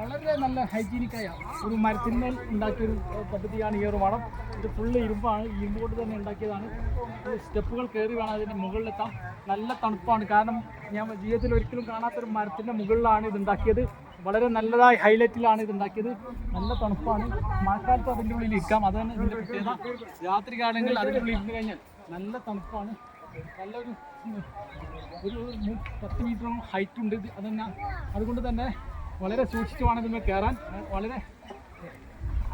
വളരെ നല്ല ഹൈജീനിക്കായ ഒരു മരത്തിന്മേൽ ഉണ്ടാക്കിയ ഒരു ഏഹ്, പദ്ധതിയാണ് ഈ ഒരു വളം. ഇത് ഫുള്ള് ഇരുമ്പാണ്. ഇരുമ്പ് കൊണ്ട് തന്നെ ഉണ്ടാക്കിയതാണ്. സ്റ്റെപ്പുകൾ കയറി വേണം അതിന്റെ മുകളിലെത്താം നല്ല തണുപ്പാണ്. കാരണം ഞാൻ ജീവിതത്തിൽ ഒരിക്കലും കാണാത്തൊരു മരത്തിന്റെ മുകളിലാണ് ഇത് ഉണ്ടാക്കിയത് വളരെ നല്ലതായി ഹൈലൈറ്റിലാണ് ഇത് ഉണ്ടാക്കിയത് നല്ല തണുപ്പാണ്. മഴക്കാലത്ത് അതിന്റെ ഉള്ളിൽ ഇരിക്കാം. അതാണ് ഇതിന്റെ പ്രത്യേകത. രാത്രി കാലങ്ങളിൽ അതിന്റെ ഉള്ളിൽ ഇരുന്ന് കഴിഞ്ഞാൽ നല്ല തണുപ്പാണ്. നല്ലൊരു ഒരു പത്ത് മീറ്ററോളം ഹൈറ്റ് ഉണ്ട് അതന്നെ അതുകൊണ്ട് തന്നെ വളരെ സൂക്ഷിച്ചു വേണം കയറാൻ. വളരെ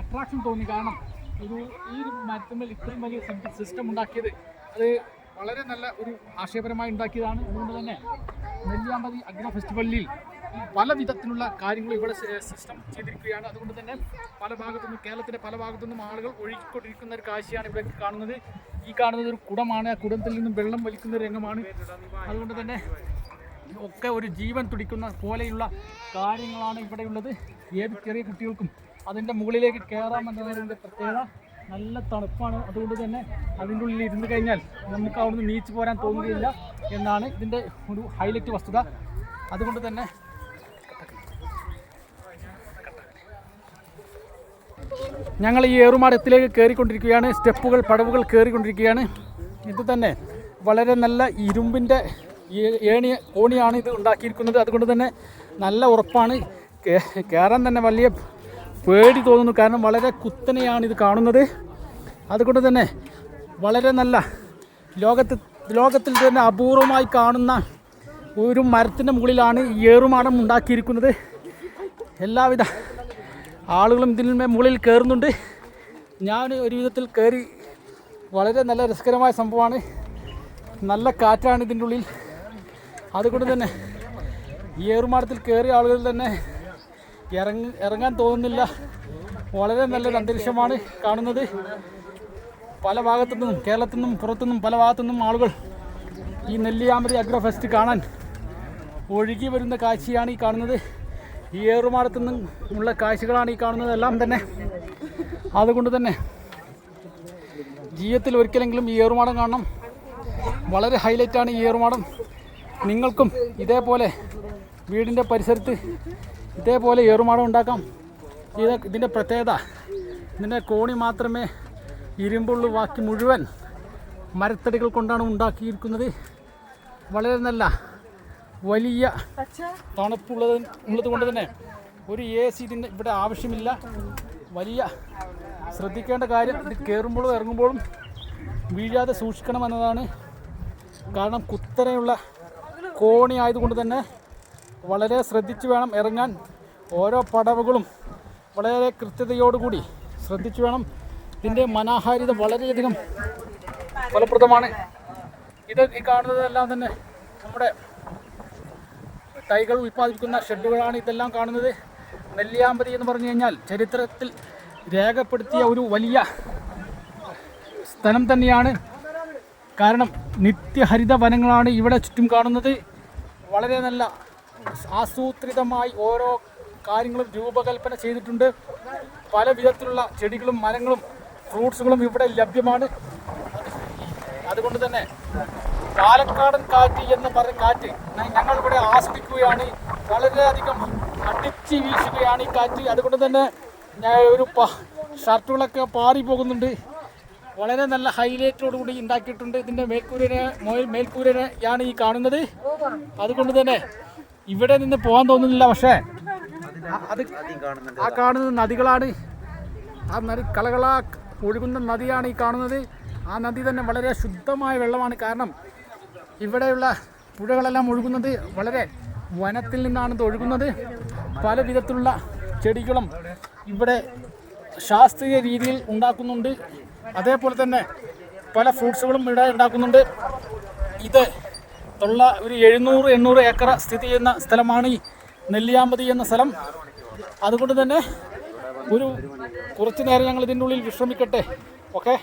അട്രാക്ഷൻ തോന്നി. കാരണം ഒരു ഈ ഒരു മരത്തുമ്മൽ ഇത്രയും വലിയ സിസ്റ്റം ഉണ്ടാക്കിയത് അത് വളരെ നല്ല ഒരു ആശയപരമായി ഉണ്ടാക്കിയതാണ്. അതുകൊണ്ട് തന്നെ നെല്ലിയാമ്പതി അഗ്ര ഫെസ്റ്റിവലിൽ പല വിധത്തിലുള്ള കാര്യങ്ങൾ ഇവിടെ സിസ്റ്റം ചെയ്തിരിക്കുകയാണ്. അതുകൊണ്ട് തന്നെ പല ഭാഗത്തുനിന്നും കേരളത്തിന്റെ പല ഭാഗത്തുനിന്നും ആളുകൾ ഒഴുകിക്കൊണ്ടിരിക്കുന്ന ഒരു കാഴ്ചയാണ് ഇവിടെ കാണുന്നത്. ഈ കാണുന്നത് ഒരു കുടമാണ്. ആ കുടത്തിൽ നിന്നും വെള്ളം വലിക്കുന്ന ഒരു രംഗമാണ്. അതുകൊണ്ട് തന്നെ ഒക്കെ ഒരു ജീവൻ തുടിക്കുന്ന പോലെയുള്ള കാര്യങ്ങളാണ് ഇവിടെയുള്ളത് ഏത് ചെറിയ കുട്ടികൾക്കും അതിന്റെ മുകളിലേക്ക് കയറാമെന്നതിന്റെ പ്രത്യേകത. നല്ല തണുപ്പാണ്. അതുകൊണ്ട് തന്നെ അതിന്റെ ഉള്ളിൽ ഇരുന്ന് കഴിഞ്ഞാൽ നമുക്ക് അവിടുന്ന് നീച്ചു പോരാൻ തോന്നുകയില്ല എന്നാണ് ഇതിന്റെ ഒരു ഹൈലൈറ്റ് വസ്തുത. അതുകൊണ്ട് തന്നെ ഞങ്ങൾ ഈ ഏറുമാടത്തിലേക്ക് കയറിക്കൊണ്ടിരിക്കുകയാണ്. സ്റ്റെപ്പുകൾ പടവുകൾ കയറിക്കൊണ്ടിരിക്കുകയാണ്. ഇത് തന്നെ വളരെ നല്ല ഇരുമ്പിന്റെ ഏ- ഏണി കോണിയാണ് ഇത് ഉണ്ടാക്കിയിരിക്കുന്നത്. അതുകൊണ്ട് തന്നെ നല്ല ഉറപ്പാണ്. കയറാൻ തന്നെ വലിയ പേടി തോന്നുന്നു. കാരണം വളരെ കുത്തനെയാണ് ഇത് കാണുന്നത്. അതുകൊണ്ട് തന്നെ വളരെ നല്ല ലോകത്ത് ലോകത്തിൽ തന്നെ അപൂർവമായി കാണുന്ന ഒരു മരത്തിന്റെ മുകളിലാണ് ഈ ഏറുമാടം ഉണ്ടാക്കിയിരിക്കുന്നത്. എല്ലാവിധ ആളുകളും ഇതിന് മുകളിൽ കയറുന്നുണ്ട്. ഞാൻ ഒരു വിധത്തിൽ കയറി വളരെ നല്ല രസകരമായ സംഭവമാണ്. നല്ല കാറ്റാണ് ഇതിന്റെ ഉള്ളിൽ. അതുകൊണ്ട് തന്നെ ഈ ഏറുമാടത്തിൽ കയറിയ ആളുകൾ തന്നെ ഇറങ്ങ ഇറങ്ങാൻ തോന്നുന്നില്ല. വളരെ നല്ലൊരു അന്തരീക്ഷമാണ് കാണുന്നത്. പല ഭാഗത്തു നിന്നും കേരളത്തിൽ നിന്നും പുറത്തുനിന്നും പല ഭാഗത്തു നിന്നും ആളുകൾ ഈ നെല്ലിയാമ്പതി അഗ്രോ ഫെസ്റ്റ് കാണാൻ ഒഴുകി വരുന്ന കാഴ്ചയാണ് ഈ കാണുന്നത്. ഈ ഏറുമാടത്തു നിന്നും ഉള്ള കാഴ്ചകളാണ് ഈ കാണുന്നത് എല്ലാം തന്നെ. അതുകൊണ്ട് തന്നെ ജീവിതത്തിൽ ഒരിക്കലെങ്കിലും ഈ ഏറുമാടം കാണണം. വളരെ ഹൈലൈറ്റാണ് ഈ ഏറുമാടം. നിങ്ങൾക്കും ഇതേപോലെ വീടിന്റെ പരിസരത്ത് ഇതേപോലെ ഏറുമാടം ഉണ്ടാക്കാം. ഇത് ഇതിന്റെ പ്രത്യേകത ഇതിന്റെ കോണി മാത്രമേ ഇരുമ്പുള്ളൂ. ബാക്കി മുഴുവൻ മരത്തടികൾ കൊണ്ടാണ് ഉണ്ടാക്കിയിരിക്കുന്നത്. വളരെ നല്ല വലിയ തണുപ്പുള്ളത് ഉള്ളത് കൊണ്ട് തന്നെ ഒരു എ സി ഇതിന്റെ ഇവിടെ ആവശ്യമില്ല. വലിയ ശ്രദ്ധിക്കേണ്ട കാര്യം ഇത് കയറുമ്പോഴും ഇറങ്ങുമ്പോഴും വീഴാതെ സൂക്ഷിക്കണം എന്നതാണ്. കാരണം കുത്തനെയുള്ള കോണി ആയതുകൊണ്ട് തന്നെ വളരെ ശ്രദ്ധിച്ച് വേണം ഇറങ്ങാൻ. ഓരോ പടവുകളും വളരെ കൃത്യതയോടുകൂടി ശ്രദ്ധിച്ചു വേണം. ഇതിന്റെ മനോഹാരിത വളരെയധികം ഫലപ്രദമാണ്. ഇത് ഈ കാണുന്നതെല്ലാം തന്നെ നമ്മുടെ തൈകൾ ഉൽപ്പാദിപ്പിക്കുന്ന ഷെഡുകളാണ് ഇതെല്ലാം കാണുന്നത്. നെല്ലിയാമ്പതി എന്ന് പറഞ്ഞു കഴിഞ്ഞാൽ ചരിത്രത്തിൽ രേഖപ്പെടുത്തിയ ഒരു വലിയ സ്ഥലം തന്നെയാണ്. കാരണം നിത്യഹരിത വനങ്ങളാണ് ഇവിടെ ചുറ്റും കാണുന്നത്. വളരെ നല്ല ആസൂത്രിതമായി ഓരോ കാര്യങ്ങളും രൂപകൽപ്പന ചെയ്തിട്ടുണ്ട്. പല വിധത്തിലുള്ള ചെടികളും മരങ്ങളും ഫ്രൂട്ട്സുകളും ഇവിടെ ലഭ്യമാണ്. അതുകൊണ്ട് തന്നെ പാലക്കാടൻ കാറ്റ് എന്ന് പറഞ്ഞ കാറ്റ് ഞങ്ങൾ ഇവിടെ ആസ്വദിക്കുകയാണ്. വളരെയധികം അടിച്ച് വീശുകയാണ് ഈ കാറ്റ്. അതുകൊണ്ട് തന്നെ ഞാൻ ഒരു ഷർട്ടുകളൊക്കെ പാറി പോകുന്നുണ്ട്. വളരെ നല്ല ഹൈലൈറ്റോട് കൂടി ഉണ്ടാക്കിയിട്ടുണ്ട്. ഇതിന്റെ മേൽക്കൂരനെ മോൽ- മേൽക്കൂരനെയാണ് ഈ കാണുന്നത്. അതുകൊണ്ട് തന്നെ ഇവിടെ നിന്ന് പോകാൻ തോന്നുന്നില്ല പക്ഷേ അത് ആ കാണുന്നത് നദികളാണ്. ആ നദി കളകളാ ഒഴുകുന്ന നദിയാണ് ഈ കാണുന്നത്. ആ നദി തന്നെ വളരെ ശുദ്ധമായ വെള്ളമാണ്. കാരണം ഇവിടെയുള്ള പുഴകളെല്ലാം ഒഴുകുന്നത് വളരെ വനത്തിൽ നിന്നാണ് ഒഴുകുന്നത്. പല വിധത്തിലുള്ള ചെടികളും ഇവിടെ ശാസ്ത്രീയ രീതിയിൽ ഉണ്ടാക്കുന്നുണ്ട്. അതേപോലെ തന്നെ പല ഫ്രൂട്ട്സുകളും ഇവിടെ ഉണ്ടാക്കുന്നുണ്ട്. ഇത് ഉള്ള ഒരു എഴുന്നൂറ് എണ്ണൂറ് ഏക്കർ സ്ഥിതി ചെയ്യുന്ന സ്ഥലമാണ് ഈ നെല്ലിയാമ്പതി എന്ന സ്ഥലം. അതുകൊണ്ട് തന്നെ ഒരു കുറച്ച് നേരം ഞങ്ങൾ ഇതിന്റെ ഉള്ളിൽ വിശ്രമിക്കട്ടെ. ഓക്കെ?